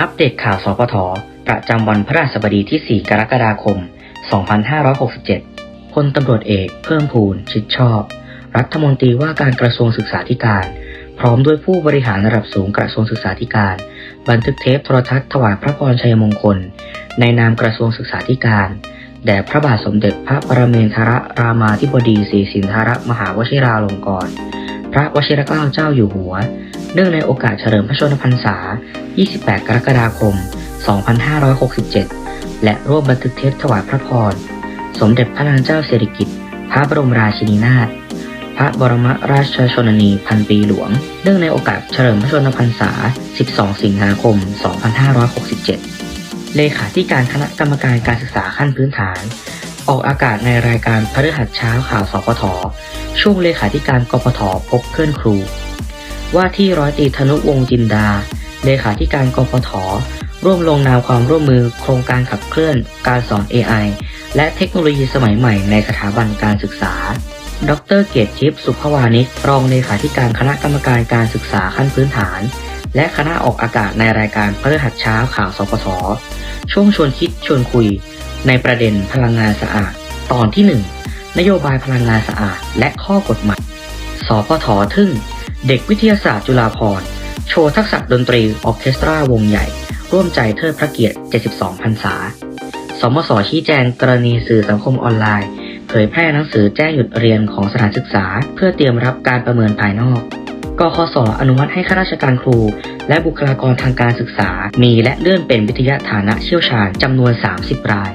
อัปเดตข่าวสปท ประจำวันพระราชบดีที่ 4 กรกฎาคม 2567 พลตำรวจเอกเพิ่มพูนชิดชอบ รัฐมนตรีว่าการกระทรวงศึกษาธิการ พร้อมด้วยผู้บริหารระดับสูงกระทรวงศึกษาธิการ บันทึกเทปโทรทัศน์ถวายพระพรชัยมงคล ในนามกระทรวงศึกษาธิการ แด่พระบาทสมเด็จพระปรเมนทรรามาธิบดีศรีสินธรมหาวชิราลงกรณ พระวชิรเกล้าเจ้าอยู่หัว เนื่องในโอกาสเฉลิมพระชนมพรรษา 28 กรกฎาคม 2567 และร่วมบันทึกเทปถวายพระพร สมเด็จพระนางเจ้าสิริกิติ์ พระบรมราชินีนาถ พระบรมราชชนนีพันปีหลวง เนื่องในโอกาสเฉลิมพระชนมพรรษา 12 สิงหาคม 2567 เลขาธิการคณะกรรมการการศึกษาขั้นพื้นฐาน ออกอากาศในรายการพฤหัสเช้าข่าวสปทช่วงเลขาธิการกปทพบเพื่อนครู ว่าที่ร้อยตรีธนุวงจินดา เลขาธิการกปทร่วมลงนามความร่วมมือโครงการขับเคลื่อนการสอน AI และเทคโนโลยีสมัยใหม่ในสถาบันการศึกษา ดรเกียรติทิพย์สุภวานิชรองเลขาธิการคณะกรรมการการศึกษาขั้นพื้นฐาน และคณะออกอากาศในรายการพฤหัสเช้าข่าวสปทช่วงชวนคิดชวนคุย ในประเด็นพลังงานสะอาด ตอนที่ 1 นโยบายพลังงานสะอาดและข้อกฎหมาย สปททึ่ง เด็กวิทยาศาสตร์จุฬาภรณ์ โชว์ทักษะดนตรีออเคสตราวงใหญ่ ร่วมใจเทิดพระเกียรติ 72 พรรษา สมสชี้แจงกรณีสื่อสังคมออนไลน์ เผยแพร่หนังสือแจ้งหยุดเรียนของสถานศึกษา เพื่อเตรียมรับการประเมินภายนอกกคสอนุมัติให้ข้าราชการครู และบุคลากรทางการศึกษา มีและเลื่อนเป็นวิทยาฐานะเชี่ยวชาญจำนวน 30 ราย